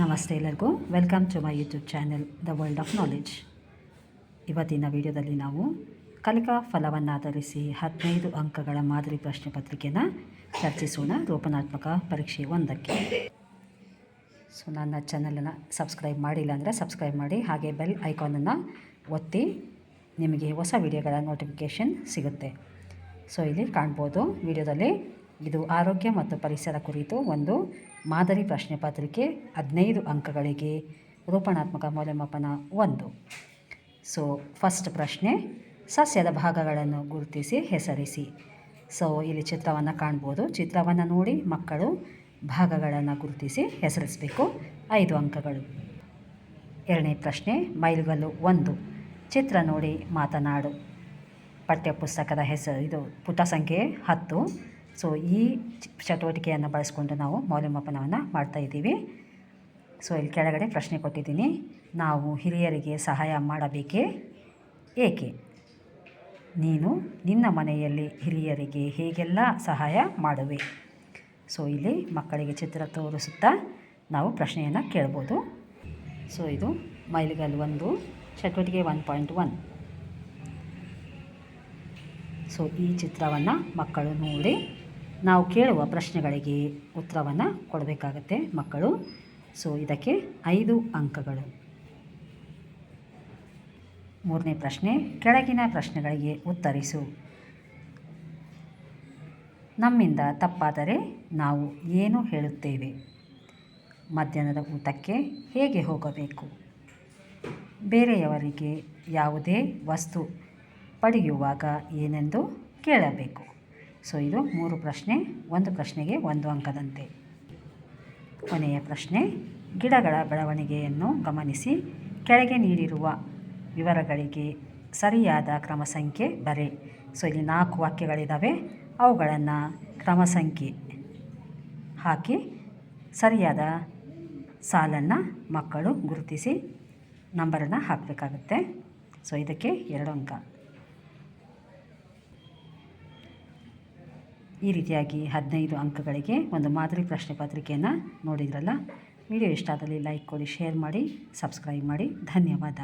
ನಮಸ್ತೆ ಎಲ್ಲರಿಗೂ. Welcome to my YouTube channel the world of knowledge ಇವತ್ತಿನ ವಿಡಿಯೋದಲ್ಲಿ ನಾವು ಕಲಿಕಾ ಫಲವನ್ನಾಧರಿಸಿ ಹದಿನೈದು ಅಂಕಗಳ ಮಾದರಿ ಪ್ರಶ್ನೆ ಪತ್ರಿಕೆನ ಚರ್ಚಿಸೋಣ. ರೂಪನಾತ್ಮಕ ಪರೀಕ್ಷೆ ಒಂದಕ್ಕೆ. ಸೊ ನನ್ನ ಚಾನಲನ್ನು ಸಬ್ಸ್ಕ್ರೈಬ್ ಮಾಡಿಲ್ಲ ಅಂದರೆ ಸಬ್ಸ್ಕ್ರೈಬ್ ಮಾಡಿ, ಹಾಗೆ ಬೆಲ್ ಐಕಾನನ್ನು ಒತ್ತಿ ನಿಮಗೆ ಹೊಸ ವಿಡಿಯೋಗಳ ನೋಟಿಫಿಕೇಷನ್ ಸಿಗುತ್ತೆ. ಸೊ ಇಲ್ಲಿ ಕಾಣ್ಬೋದು. ವಿಡಿಯೋದಲ್ಲಿ ಇದು ಆರೋಗ್ಯ ಮತ್ತು ಪರಿಸರ ಕುರಿತು ಒಂದು ಮಾದರಿ ಪ್ರಶ್ನೆ ಪತ್ರಿಕೆ ಹದಿನೈದು ಅಂಕಗಳಿಗೆ ರೂಪಣಾತ್ಮಕ ಮೌಲ್ಯಮಾಪನ ಒಂದು. ಸೊ ಫಸ್ಟ್ ಪ್ರಶ್ನೆ, ಸಸ್ಯದ ಭಾಗಗಳನ್ನು ಗುರುತಿಸಿ, ಹೆಸರಿಸಿ. ಸೊ ಇಲ್ಲಿ ಚಿತ್ರವನ್ನು ಕಾಣ್ಬೋದು. ಚಿತ್ರವನ್ನು ನೋಡಿ ಮಕ್ಕಳು ಭಾಗಗಳನ್ನು ಗುರುತಿಸಿ ಹೆಸರಿಸಬೇಕು. ಐದು ಅಂಕಗಳು. ಎರಡನೇ ಪ್ರಶ್ನೆ, ಮೈಲುಗಲ್ಲು ಒಂದು. ಚಿತ್ರ ನೋಡಿ ಮಾತನಾಡು. ಪಠ್ಯಪುಸ್ತಕದ ಹೆಸರು, ಇದು ಪುಟ ಸಂಖ್ಯೆ ಹತ್ತು. ಸೊ ಈ ಚಟುವಟಿಕೆಯನ್ನು ಬಳಸ್ಕೊಂಡು ನಾವು ಮೌಲ್ಯಮಾಪನವನ್ನು ಮಾಡ್ತಾ ಇದ್ದೀವಿ. ಸೊ ಇಲ್ಲಿ ಕೆಳಗಡೆ ಪ್ರಶ್ನೆ ಕೊಟ್ಟಿದ್ದೀನಿ. ನಾವು ಹಿರಿಯರಿಗೆ ಸಹಾಯ ಮಾಡಬೇಕೇ? ಏಕೆ? ನೀನು ನಿನ್ನ ಮನೆಯಲ್ಲಿ ಹಿರಿಯರಿಗೆ ಹೇಗೆಲ್ಲ ಸಹಾಯ ಮಾಡುವೆ? ಸೊ ಇಲ್ಲಿ ಮಕ್ಕಳಿಗೆ ಚಿತ್ರ ತೋರಿಸುತ್ತಾ ನಾವು ಪ್ರಶ್ನೆಯನ್ನು ಕೇಳ್ಬೋದು. ಸೊ ಇದು ಮೈಲಿಗಲ್ ಒಂದು, ಚಟುವಟಿಕೆ ಒನ್ ಪಾಯಿಂಟ್ ಒನ್. ಸೊ ಈ ಚಿತ್ರವನ್ನು ಮಕ್ಕಳು ನೋಡಿ. ನಾವು ಕೇಳುವ ಪ್ರಶ್ನೆಗಳಿಗೆ ಉತ್ತರವನ್ನು ಕೊಡಬೇಕಾಗತ್ತೆ ಮಕ್ಕಳು. ಸೊ ಇದಕ್ಕೆ ಐದು ಅಂಕಗಳು. ಮೂರನೇ ಪ್ರಶ್ನೆ, ಕೆಳಗಿನ ಪ್ರಶ್ನೆಗಳಿಗೆ ಉತ್ತರಿಸು. ನಮ್ಮಿಂದ ತಪ್ಪಾದರೆ ನಾವು ಏನು ಹೇಳುತ್ತೇವೆ? ಮಧ್ಯಾಹ್ನದ ಊಟಕ್ಕೆ ಹೇಗೆ ಹೋಗಬೇಕು? ಬೇರೆಯವರಿಗೆ ಯಾವುದೇ ವಸ್ತು ಪಡೆಯುವಾಗ ಏನೆಂದು ಕೇಳಬೇಕು. ಸೊ ಇದು ಮೂರು ಪ್ರಶ್ನೆ, ಒಂದು ಪ್ರಶ್ನೆಗೆ ಒಂದು ಅಂಕದಂತೆ. ಕೊನೆಯ ಪ್ರಶ್ನೆ, ಗಿಡಗಳ ಬೆಳವಣಿಗೆಯನ್ನು ಗಮನಿಸಿ, ಕೆಳಗೆ ನೀಡಿರುವ ವಿವರಗಳಿಗೆ ಸರಿಯಾದ ಕ್ರಮ ಸಂಖ್ಯೆ ಬರೆ. ಸೊ ಇಲ್ಲಿ ನಾಲ್ಕು ವಾಕ್ಯಗಳಿದ್ದಾವೆ ಅವುಗಳನ್ನು ಕ್ರಮ ಸಂಖ್ಯೆ ಹಾಕಿ ಸರಿಯಾದ ಸಾಲನ್ನು ಮಕ್ಕಳು ಗುರುತಿಸಿ ನಂಬರನ್ನು ಹಾಕಬೇಕಾಗುತ್ತೆ. ಸೊ ಇದಕ್ಕೆ ಎರಡು ಅಂಕ. ಈ ರೀತಿಯಾಗಿ ಹದಿನೈದು ಅಂಕಗಳಿಗೆ ಒಂದು ಮಾದರಿ ಪ್ರಶ್ನೆ ಪತ್ರಿಕೆಯನ್ನು ನೋಡಿದ್ರಲ್ಲ? ವಿಡಿಯೋ ಇಷ್ಟ ಆದಲ್ಲಿ ಲೈಕ್ ಕೊಡಿ, ಶೇರ್ ಮಾಡಿ, ಸಬ್ಸ್ಕ್ರೈಬ್ ಮಾಡಿ. ಧನ್ಯವಾದ.